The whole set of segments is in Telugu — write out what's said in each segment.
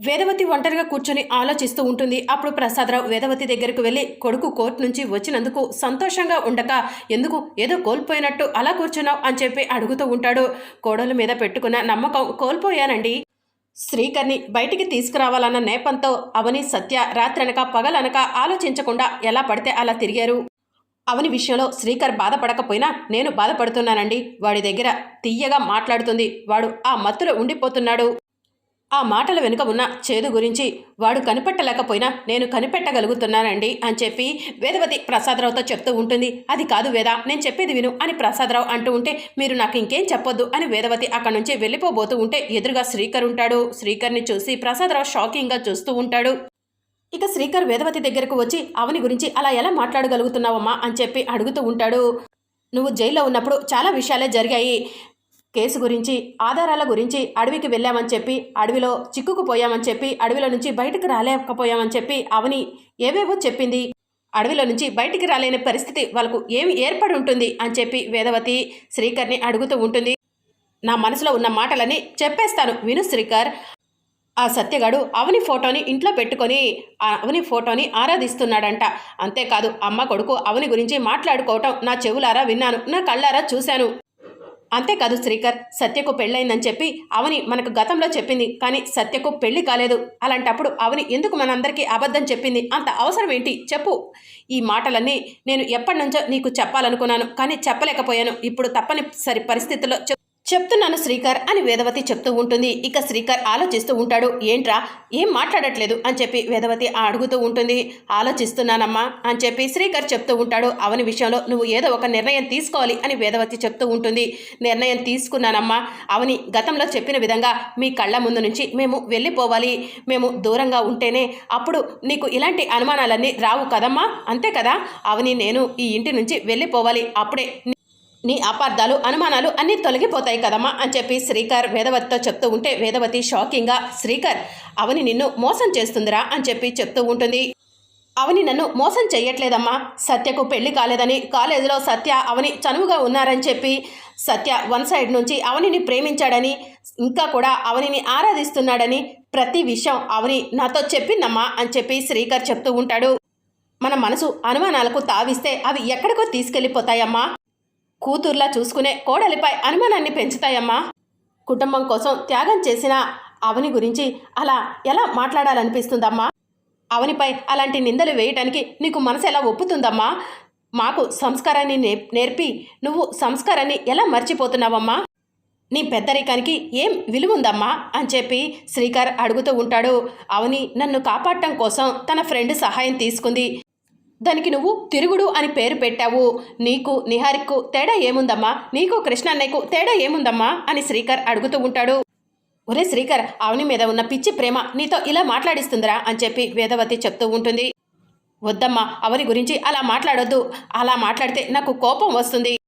వేదవతి ఒంటరిగా కూర్చొని ఆలోచిస్తూ ఉంటుంది. అప్పుడు ప్రసాదరావు వేదవతి దగ్గరకు వెళ్ళి కొడుకు కోర్టు నుంచి వచ్చినందుకు సంతోషంగా ఉండక ఎందుకు? ఏదో కోల్పోయినట్టు అలా కూర్చున్నావు అని చెప్పి అడుగుతూ ఉంటాడు. కోడల మీద పెట్టుకున్న నమ్మకం కోల్పోయానండి. శ్రీకర్ని బయటికి తీసుకురావాలన్న నేపంతో అవని సత్య రాత్రనక పగలనక ఆలోచించకుండా ఎలా పడితే అలా తిరిగారు. అవని విషయంలో శ్రీకర్ బాధపడకపోయినా నేను బాధపడుతున్నానండి. వాడి దగ్గర తీయగా మాట్లాడుతుంది. వాడు ఆ మత్తులో ఉండిపోతున్నాడు. ఆ మాటల వెనుక ఉన్న చేదు గురించి వాడు కనిపెట్టలేకపోయినా నేను కనిపెట్టగలుగుతున్నానండి అని చెప్పి వేదవతి ప్రసాదరావుతో చెప్తూ ఉంటుంది. అది కాదు వేద నేను చెప్పేది విను అని ప్రసాదరావు అంటూ ఉంటే మీరు నాకు ఇంకేం చెప్పొద్దు అని వేదవతి అక్కడి నుంచి వెళ్ళిపోబోతూ ఉంటే ఎదురుగా శ్రీకర్ ఉంటాడు. శ్రీకర్ని చూసి ప్రసాదరావు షాకింగ్గా చూస్తూ ఉంటాడు. ఇక శ్రీకర్ వేదవతి దగ్గరకు వచ్చి అవని గురించి అలా ఎలా మాట్లాడగలుగుతున్నావమ్మా? అని చెప్పి అడుగుతూ ఉంటాడు. నువ్వు జైల్లో ఉన్నప్పుడు చాలా విషయాలే జరిగాయి. కేసు గురించి ఆధారాల గురించి అడవికి వెళ్ళామని చెప్పి అడవిలో చిక్కుకుపోయామని చెప్పి అడవిలో నుంచి బయటకు రాలేకపోయామని చెప్పి అవని ఏవేవో చెప్పింది. అడవిలో నుంచి బయటికి రాలేని పరిస్థితి వాళ్ళకు ఏమి ఏర్పడి ఉంటుంది అని చెప్పి వేదవతి శ్రీకర్ని అడుగుతూ ఉంటుంది. నా మనసులో ఉన్న మాటలని చెప్పేస్తాను విను శ్రీకర్. ఆ సత్యగాడు అవని ఫోటోని ఇంట్లో పెట్టుకొని ఆ అవని ఫోటోని ఆరాధిస్తున్నాడంట. అంతేకాదు అమ్మ కొడుకు అవని గురించి మాట్లాడుకోవటం నా చెవులారా విన్నాను నా కళ్ళారా చూశాను. అంతేకాదు శ్రీకర్ సత్యకు పెళ్ళైందని చెప్పి అవని మనకు గతంలో చెప్పింది కానీ సత్యకు పెళ్ళి కాలేదు. అలాంటప్పుడు అవని ఎందుకు మనందరికీ అబద్ధం చెప్పింది? అంత అవసరం ఏంటి? చెప్పు. ఈ మాటలన్నీ నేను ఎప్పటి నుంచో నీకు చెప్పాలనుకున్నాను కానీ చెప్పలేకపోయాను. ఇప్పుడు తప్పనిసరి పరిస్థితుల్లో చెప్తున్నాను శ్రీకర్ అని వేదవతి చెప్తూ ఉంటుంది. ఇక శ్రీకర్ ఆలోచిస్తూ ఉంటాడు. ఏంట్రా? ఏం మాట్లాడట్లేదు? అని చెప్పి వేదవతి అడుగుతూ ఉంటుంది. ఆలోచిస్తున్నానమ్మా అని చెప్పి శ్రీకర్ చెప్తూ ఉంటాడు. అవని విషయంలో నువ్వు ఏదో ఒక నిర్ణయం తీసుకోవాలి అని వేదవతి చెప్తూ ఉంటుంది. నిర్ణయం తీసుకున్నానమ్మా. అవని గతంలో చెప్పిన విధంగా మీ కళ్ళ ముందు నుంచి మేము వెళ్ళిపోవాలి. మేము దూరంగా ఉంటేనే అప్పుడు నీకు ఇలాంటి అనుమానాలన్నీ రావు కదమ్మా. అంతే కదా? అవని నేను ఈ ఇంటి నుంచి వెళ్ళిపోవాలి. అప్పుడే నీ అపార్థాలు అనుమానాలు అన్నీ తొలగిపోతాయి కదమ్మా అని చెప్పి శ్రీకర్ వేదవతితో చెప్తూ ఉంటే వేదవతి షాకింగ్గా శ్రీకర్ అవని నిన్ను మోసం చేస్తుందిరా అని చెప్పి చెప్తూ ఉంటుంది. అవని నన్ను మోసం చేయట్లేదమ్మా సత్యకు పెళ్ళి కాలేదని కాలేజీలో సత్య అవని చనువుగా ఉన్నారని చెప్పి సత్య వన్ సైడ్ నుంచి అవనిని ప్రేమించాడని ఇంకా కూడా అవనిని ఆరాధిస్తున్నాడని ప్రతి విషయం అవని నాతో చెప్పిందమ్మా అని చెప్పి శ్రీకర్ చెప్తూ ఉంటాడు. మన మనసు అనుమానాలకు తావిస్తే అవి ఎక్కడికో తీసుకెళ్ళిపోతాయమ్మా. కూతుర్లా చూసుకునే కోడలిపై అనుమానాన్ని పెంచుతాయమ్మా. కుటుంబం కోసం త్యాగం చేసిన అవని గురించి అలా ఎలా మాట్లాడాలనిపిస్తుందమ్మా? అవనిపై అలాంటి నిందలు వేయటానికి నీకు మనసు ఎలా ఒప్పుతుందమ్మా? మాకు సంస్కారాన్ని నే నేర్పి నువ్వు సంస్కారాన్ని ఎలా మర్చిపోతున్నావమ్మా? నీ పెద్దరికానికి ఏం విలువుందమ్మా? అని చెప్పి శ్రీకర్ అడుగుతూ ఉంటాడు. అవని నన్ను కాపాడటం కోసం తన ఫ్రెండ్ సహాయం తీసుకుంది. దానికి నువ్వు తిరుగుడు అని పేరు పెట్టావు. నీకు నిహారిక్కు తేడా ఏముందమ్మా? నీకు కృష్ణన్నయ్యకు తేడా ఏముందమ్మా? అని శ్రీకర్ అడుగుతూ ఉంటాడు. ఒరే శ్రీకర్ అవని మీద ఉన్న పిచ్చి ప్రేమ నీతో ఇలా మాట్లాడిస్తుందిరా అని చెప్పి వేదవతి చెప్తూ ఉంటుంది. వద్దమ్మా అవని గురించి అలా మాట్లాడొద్దు. అలా మాట్లాడితే నాకు కోపం వస్తుంది.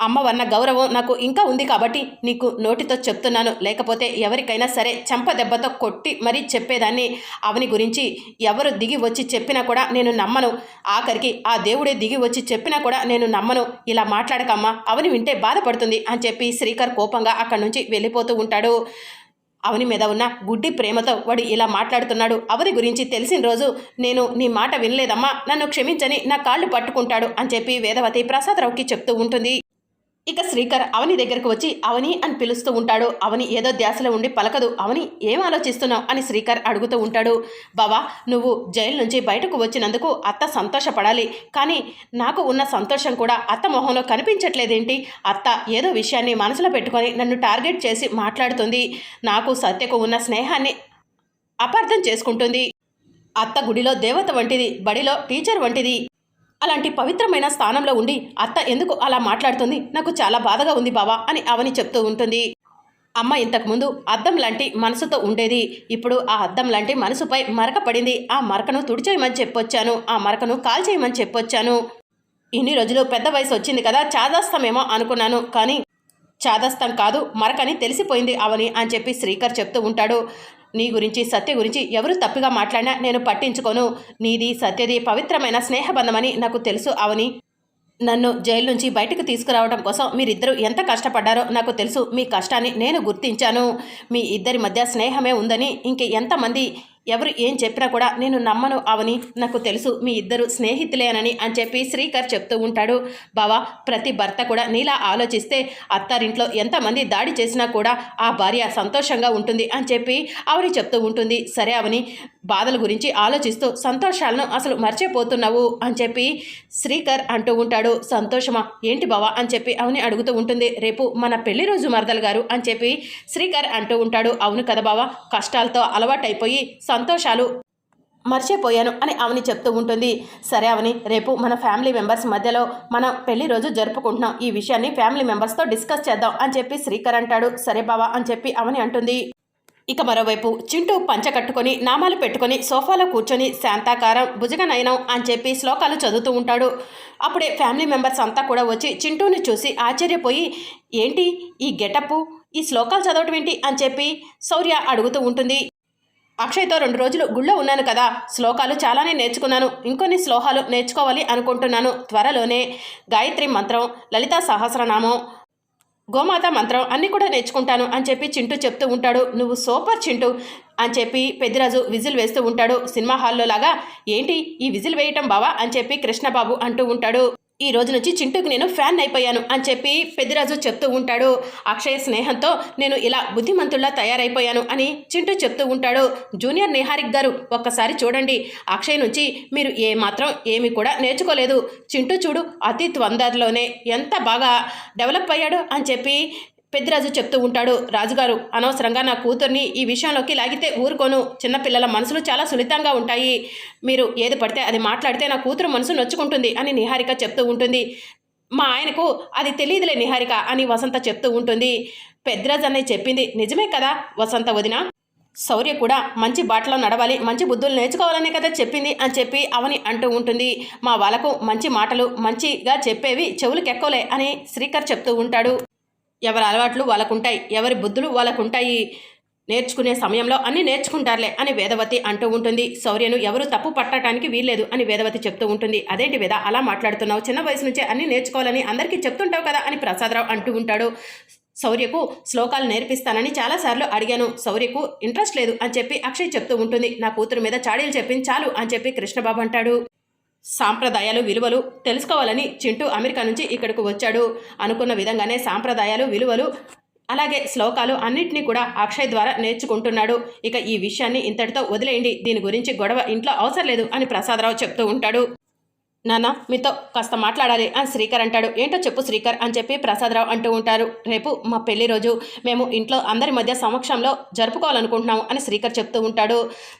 అమ్మవన్న గౌరవం నాకు ఇంకా ఉంది కాబట్టి నీకు నోటితో చెప్తున్నాను. లేకపోతే ఎవరికైనా సరే చెంప దెబ్బతో కొట్టి మరీ చెప్పేదాన్ని. అవని గురించి ఎవరు దిగి వచ్చి చెప్పినా కూడా నేను నమ్మను. ఆఖరికి ఆ దేవుడే దిగి వచ్చి చెప్పినా కూడా నేను నమ్మను. ఇలా మాట్లాడకమ్మా అవని వింటే బాధపడుతుంది అని చెప్పి శ్రీకర్ కోపంగా అక్కడి నుంచి వెళ్ళిపోతూ ఉంటాడు. అవని మీద ఉన్న గుడ్డి ప్రేమతో వాడు ఇలా మాట్లాడుతున్నాడు. అవని గురించి తెలిసిన రోజు నేను నీ మాట వినలేదమ్మా. నన్ను క్షమించని నా కాళ్ళు పట్టుకుంటాడు అని చెప్పి వేదవతి ప్రసాదరావుకి చెప్తూ ఉంటుంది. ఇక శ్రీకర్ అవని దగ్గరకు వచ్చి అవని అని పిలుస్తూ ఉంటాడు. అవని ఏదో ధ్యాసలో ఉండి పలకదు. అవని ఏం ఆలోచిస్తున్నావు? అని శ్రీకర్ అడుగుతూ ఉంటాడు. బావా నువ్వు జైలు నుంచి బయటకు వచ్చినందుకు అత్త సంతోషపడాలి. కానీ నాకు ఉన్న సంతోషం కూడా అత్త మొహంలో కనిపించట్లేదేంటి? అత్త ఏదో విషయాన్ని మనసులో పెట్టుకొని నన్ను టార్గెట్ చేసి మాట్లాడుతుంది. నాకు సత్యకు ఉన్న స్నేహాన్ని అపార్థం చేసుకుంటుంది. అత్త గుడిలో దేవత వంటిది బడిలో టీచర్ వంటిది. అలాంటి పవిత్రమైన స్థానంలో ఉండి అత్త ఎందుకు అలా మాట్లాడుతుంది? నాకు చాలా బాధగా ఉంది బావా అని అవని చెప్తూ ఉంటుంది. అమ్మ ఇంతకుముందు అద్దం లాంటి మనసుతో ఉండేది. ఇప్పుడు ఆ అద్దం లాంటి మనసుపై మరక పడింది. ఆ మరకను తుడిచేయమని చెప్పొచ్చాను. ఆ మరకను కాల్చేయమని చెప్పొచ్చాను. ఇన్ని రోజులు పెద్ద వయసు వచ్చింది కదా చాదాస్తామేమో అనుకున్నాను. కానీ చాదస్తం కాదు మరకని తెలిసిపోయింది అవని అని చెప్పి శ్రీకర్ చెప్తూ ఉంటాడు. నీ గురించి సత్య గురించి ఎవరు తప్పుగా మాట్లాడినా నేను పట్టించుకోను. నీది సత్యది పవిత్రమైన స్నేహబంధమని నాకు తెలుసు అవని. నన్ను జైలు నుంచి బయటకు తీసుకురావడం కోసం మీరిద్దరూ ఎంత కష్టపడ్డారో నాకు తెలుసు. మీ కష్టాన్ని నేను గుర్తించాను. మీ ఇద్దరి మధ్య స్నేహమే ఉందని ఇంక ఎంతమంది ఎవరు ఏం చెప్పినా కూడా నేను నమ్మను అవని నాకు తెలుసు మీ ఇద్దరు స్నేహితులేనని అని చెప్పి శ్రీకర్ చెప్తూ ఉంటాడు. బావా ప్రతి భర్త కూడా నీలా ఆలోచిస్తే అత్తారింట్లో ఎంతమంది దాడి చేసినా కూడా ఆ భార్య సంతోషంగా ఉంటుంది అని చెప్పి అవని చెప్తూ ఉంటుంది. సరే అవని బాధల గురించి ఆలోచిస్తూ సంతోషాలను అసలు మర్చిపోతున్నావు అని చెప్పి శ్రీకర్ అంటూ ఉంటాడు. సంతోషమా? ఏంటి బావా? అని చెప్పి అవని అడుగుతూ ఉంటుంది. రేపు మన పెళ్ళి రోజు మరదలు గారు అని చెప్పి శ్రీకర్ అంటూ ఉంటాడు. అవును కదా బావా కష్టాలతో అలవాటైపోయి సంతోషాలు మర్చిపోయాను అని అవని చెప్తూ ఉంటుంది. సరే అవని రేపు మన ఫ్యామిలీ మెంబర్స్ మధ్యలో మనం పెళ్ళి రోజు జరుపుకుంటున్నాం. ఈ విషయాన్ని ఫ్యామిలీ మెంబర్స్తో డిస్కస్ చేద్దాం అని చెప్పి శ్రీకర్ అంటాడు. సరే బావా అని చెప్పి అవని అంటుంది. ఇక మరోవైపు చింటూ పంచ కట్టుకొని నామాలు పెట్టుకొని సోఫాలో కూర్చొని శాంతాకారం భుజగనయనం అని చెప్పి శ్లోకాలు చదువుతూ ఉంటాడు. అప్పుడే ఫ్యామిలీ మెంబర్స్ అంతా కూడా వచ్చి చింటూని చూసి ఆశ్చర్యపోయి ఏంటి ఈ గెటప్పు? ఈ శ్లోకాలు చదవటం ఏంటి? అని చెప్పి శౌర్య అడుగుతూ ఉంటుంది. అక్షయ్తో రెండు రోజులు గుళ్ళో ఉన్నాను కదా. శ్లోకాలు చాలానే నేర్చుకున్నాను. ఇంకొన్ని శ్లోహాలు నేర్చుకోవాలి అనుకుంటున్నాను. త్వరలోనే. గాయత్రి మంత్రం లలితా సహస్రనామం గోమాత మంత్రం అన్నీ కూడా నేర్చుకుంటాను అని చెప్పి చింటూ చెప్తూ ఉంటాడు. నువ్వు సూపర్ చింటూ అని చెప్పి పెద్దిరాజు విజిల్ వేస్తూ ఉంటాడు. సినిమా హాల్లో లాగా ఏంటి? ఈ విజిల్ వేయటం బావా? అని చెప్పి కృష్ణబాబు అంటూ ఉంటాడు. ఈ రోజు నుంచి చింటూకి నేను ఫ్యాన్ అయిపోయాను అని చెప్పి పెద్దిరాజు చెప్తూ ఉంటాడు. అక్షయ స్నేహంతో నేను ఇలా బుద్ధిమంతుల్లా తయారైపోయాను అని చింటూ చెప్తూ ఉంటాడు. జూనియర్ నిహారిక్ గారు ఒక్కసారి చూడండి. అక్షయ్ నుంచి మీరు ఏమాత్రం ఏమి కూడా నేర్చుకోలేదు. చింటూ చూడు అతి తొందరలోనే ఎంత బాగా డెవలప్ అయ్యాడు అని చెప్పి పెద్దిరాజు చెప్తూ ఉంటాడు రాజుగారు అనవసరంగా నా కూతుర్ని ఈ విషయంలోకి లాగితే ఊరుకోను. చిన్నపిల్లల మనసులు చాలా సున్నితంగా ఉంటాయి. మీరు ఏది పడితే అది మాట్లాడితే నా కూతురు మనసు నొచ్చుకుంటుంది అని నిహారిక చెప్తూ ఉంటుంది. మా ఆయనకు అది తెలియదులే నిహారిక అని వసంత చెప్తూ ఉంటుంది. పెద్దిరాజు అన్నయ్య చెప్పింది నిజమే కదా వసంత వదిన? శౌర్య కూడా మంచి బాటలో నడవాలి మంచి బుద్ధులు నేర్చుకోవాలనే కదా చెప్పింది అని చెప్పి అవని అంటూ ఉంటుంది. మా వాళ్ళకు మంచి మాటలు మంచిగా చెప్పేవి చెవులకెక్కలే అని శ్రీకర్ చెప్తూ ఉంటాడు. ఎవరి అలవాట్లు వాళ్ళకుంటాయి ఎవరి బుద్ధులు వాళ్ళకుంటాయి. నేర్చుకునే సమయంలో అన్నీ నేర్చుకుంటారులే అని వేదవతి అంటూ ఉంటుంది. శౌర్యను ఎవరు తప్పు పట్టడానికి వీల్లేదు అని వేదవతి చెప్తూ ఉంటుంది. అదేంటి వేద అలా మాట్లాడుతున్నావు? చిన్న వయసు నుంచే అన్నీ నేర్చుకోవాలని అందరికీ చెప్తుంటావు కదా అని ప్రసాదరావు అంటూ ఉంటాడు. శౌర్యకు శ్లోకాలు నేర్పిస్తానని చాలాసార్లు అడిగాను. శౌర్యకు ఇంట్రెస్ట్ లేదు అని చెప్పి అక్షయ్ చెప్తూ ఉంటుంది. నా కూతురు మీద చాడీలు చెప్పింది చాలు అని చెప్పి కృష్ణబాబు అంటాడు. సాంప్రదాయాలు విలువలు తెలుసుకోవాలని చింటూ అమెరికా నుంచి ఇక్కడికి వచ్చాడు. అనుకున్న విధంగానే సాంప్రదాయాలు విలువలు అలాగే శ్లోకాలు అన్నింటినీ కూడా అక్షయ్ ద్వారా నేర్చుకుంటున్నాడు. ఇక ఈ విషయాన్ని ఇంతటితో వదిలేయండి. దీని గురించి గొడవ ఇంట్లో అవసరం లేదు అని ప్రసాదరావు చెప్తూ ఉంటాడు. నాన్న మీతో కాస్త మాట్లాడాలి అని శ్రీకర్ అంటాడు. ఏంటో చెప్పు శ్రీకర్ అని చెప్పి ప్రసాదరావు అంటూ ఉంటారు. రేపు మా పెళ్ళి రోజు మేము ఇంట్లో అందరి మధ్య సమక్షంలో జరుపుకోవాలనుకుంటున్నాము అని శ్రీకర్ చెప్తూ ఉంటాడు.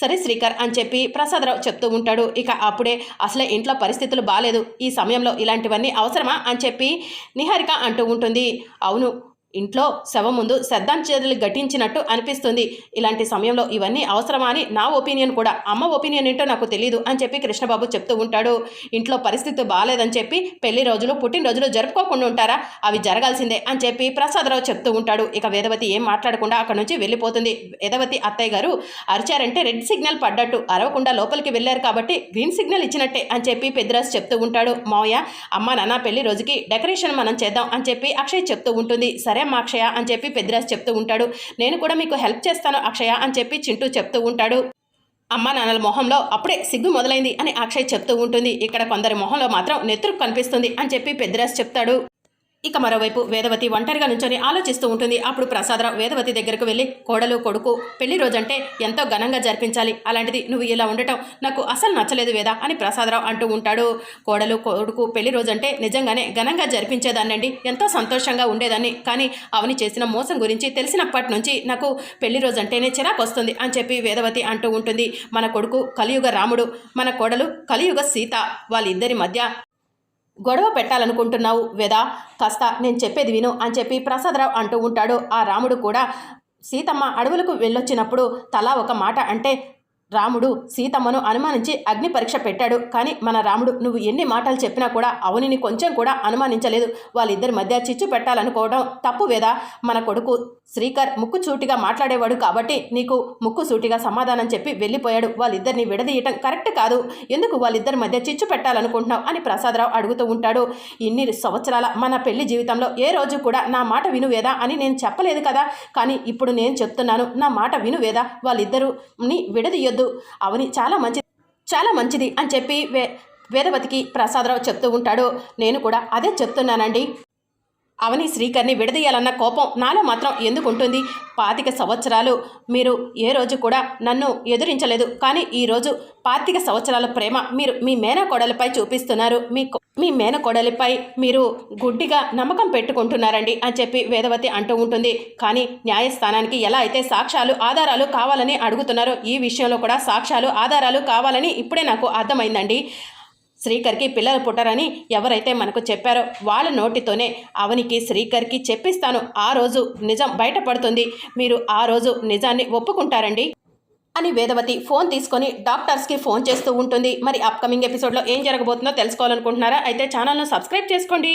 సరే శ్రీకర్ అని చెప్పి ప్రసాదరావు చెప్తూ ఉంటాడు. ఇక అప్పుడే అసలే ఇంట్లో పరిస్థితులు బాగాలేదు ఈ సమయంలో ఇలాంటివన్నీ అవసరమా అని చెప్పి నిహారిక అంటూ ఉంటుంది. అవును ఇంట్లో శవం ముందు శ్రద్ధాంజలి ఘటించినట్టు అనిపిస్తుంది. ఇలాంటి సమయంలో ఇవన్నీ అవసరమా అని నా ఒపీనియన్ కూడా అమ్మ ఒపీనియన్ ఏంటో నాకు తెలియదు అని చెప్పి కృష్ణబాబు చెప్తూ ఉంటాడు. ఇంట్లో పరిస్థితి బాగాలేదని చెప్పి పెళ్ళి రోజులు పుట్టినరోజులు జరుపుకోకుండా ఉంటారా? అవి జరగాల్సిందే అని చెప్పి ప్రసాదరావు చెప్తూ ఉంటాడు. ఇక వేదవతి ఏం మాట్లాడకుండా అక్కడ నుంచి వెళ్ళిపోతుంది. వేదవతి అత్తయ్య గారు అరిచారంటే రెడ్ సిగ్నల్ పడ్డట్టు అరవకుండా లోపలికి వెళ్ళారు కాబట్టి గ్రీన్ సిగ్నల్ ఇచ్చినట్టే అని చెప్పి పెద్దరాజు చెప్తూ ఉంటాడు. మావయ్య అమ్మ నాన్న పెళ్ళి రోజుకి డెకరేషన్ మనం చేద్దాం అని చెప్పి అక్షయ్ చెప్తూ ఉంటుంది. సరే మా అక్షయ అని చెప్పి పెద్దరాజు చెప్తూ ఉంటాడు. నేను కూడా మీకు హెల్ప్ చేస్తాను అక్షయ అని చెప్పి చింటూ చెప్తూ ఉంటాడు. అమ్మ నాన్నల మొహంలో అప్పుడే సిగ్గు మొదలైంది అని అక్షయ్ చెప్తూ ఉంటుంది. ఇక్కడ కొందరి మొహంలో మాత్రం నెత్తురు కనిపిస్తుంది అని చెప్పి పెద్దరాజు చెప్తాడు. ఇక మరోవైపు వేదవతి ఒంటరిగా నుంచొని ఆలోచిస్తూ ఉంటుంది. అప్పుడు ప్రసాదరావు వేదవతి దగ్గరకు వెళ్ళి కోడలు కొడుకు పెళ్ళి రోజంటే ఎంతో ఘనంగా జరిపించాలి. అలాంటిది నువ్వు ఇలా ఉండటం నాకు అసలు నచ్చలేదు వేద అని ప్రసాదరావు అంటూ ఉంటాడు. కోడలు కొడుకు పెళ్ళి రోజంటే నిజంగానే ఘనంగా జరిపించేదాన్నండి. ఎంతో సంతోషంగా ఉండేదాన్ని. కానీ అవని చేసిన మోసం గురించి తెలిసినప్పటి నుంచి నాకు పెళ్ళి రోజంటేనే చిరాకు వస్తుంది అని చెప్పి వేదవతి అంటూ ఉంటుంది. మన కొడుకు కలియుగ రాముడు మన కోడలు కలియుగ సీత వాళ్ళిద్దరి మధ్య గొడవ పెట్టాలనుకుంటున్నావు వేదా. కాస్త నేను చెప్పేది విను అని చెప్పి ప్రసాదరావు అంటూ ఉంటాడు. ఆ రాముడు కూడా సీతమ్మ అడవులకు వెళ్ళొచ్చినప్పుడు తలా ఒక మాట అంటే రాముడు సీతమ్మను అనుమానించి అగ్ని పరీక్ష పెట్టాడు. కానీ మన రాముడు నువ్వు ఎన్ని మాటలు చెప్పినా కూడా అవనిని కొంచెం కూడా అనుమానించలేదు. వాళ్ళిద్దరి మధ్య చిచ్చు పెట్టాలనుకోవడం తప్పు వేదా? మన కొడుకు శ్రీకర్ ముక్కు సూటిగా మాట్లాడేవాడు కాబట్టి నీకు ముక్కు సూటిగా సమాధానం చెప్పి వెళ్ళిపోయాడు. వాళ్ళిద్దరిని విడదీయటం కరెక్ట్ కాదు. ఎందుకు వాళ్ళిద్దరి మధ్య చిచ్చు పెట్టాలనుకుంటున్నావు అని ప్రసాదరావు అడుగుతూ ఉంటాడు. ఇన్ని సంవత్సరాల మన పెళ్ళి జీవితంలో ఏ రోజు కూడా నా మాట విను వేదా అని నేను చెప్పలేదు కదా. కానీ ఇప్పుడు నేను చెప్తున్నాను నా మాట విను వేదా? వాళ్ళిద్దరుని విడదీయొద్దు. అవని చాలా మంచి చాలా మంచిది అని చెప్పి వే వేదవతికి ప్రసాదరావు చెప్తూ ఉంటాడు. నేను కూడా అదే చెప్తున్నానండి. అవని శ్రీకర్ని విడదీయాలన్న కోపం నాలో మాత్రం ఎందుకు ఉంటుంది పాతిక సంవత్సరాలు మీరు ఏ రోజు కూడా నన్ను ఎదురించలేదు. కానీ ఈరోజు పాతిక సంవత్సరాల ప్రేమ మీరు మీ మేనకోడలిపై చూపిస్తున్నారు. మీ మీ మేనకోడలిపై మీరు గుడ్డిగా నమ్మకం పెట్టుకుంటున్నారండి అని చెప్పి వేదవతి అంటూ ఉంటుంది. కానీ న్యాయస్థానానికి ఎలా అయితే సాక్ష్యాలు ఆధారాలు కావాలని అడుగుతున్నారో ఈ విషయంలో కూడా సాక్ష్యాలు ఆధారాలు కావాలని ఇప్పుడే నాకు అర్థమైందండి. శ్రీకర్కి పిల్లలు పుట్టరని ఎవరైతే మనకు చెప్పారో వాళ్ళ నోటితోనే అవనికి శ్రీకర్కి చెప్పిస్తాను. ఆ రోజు నిజం బయటపడుతుంది. మీరు ఆ రోజు నిజాన్ని ఒప్పుకుంటారండి? అని వేదవతి ఫోన్ తీసుకొని డాక్టర్స్కి ఫోన్ చేస్తూ ఉంటుంది. మరి అప్కమింగ్ ఎపిసోడ్లో ఏం జరగబోతుందో తెలుసుకోవాలనుకుంటున్నారా? అయితే ఛానల్ను సబ్స్క్రైబ్ చేసుకోండి.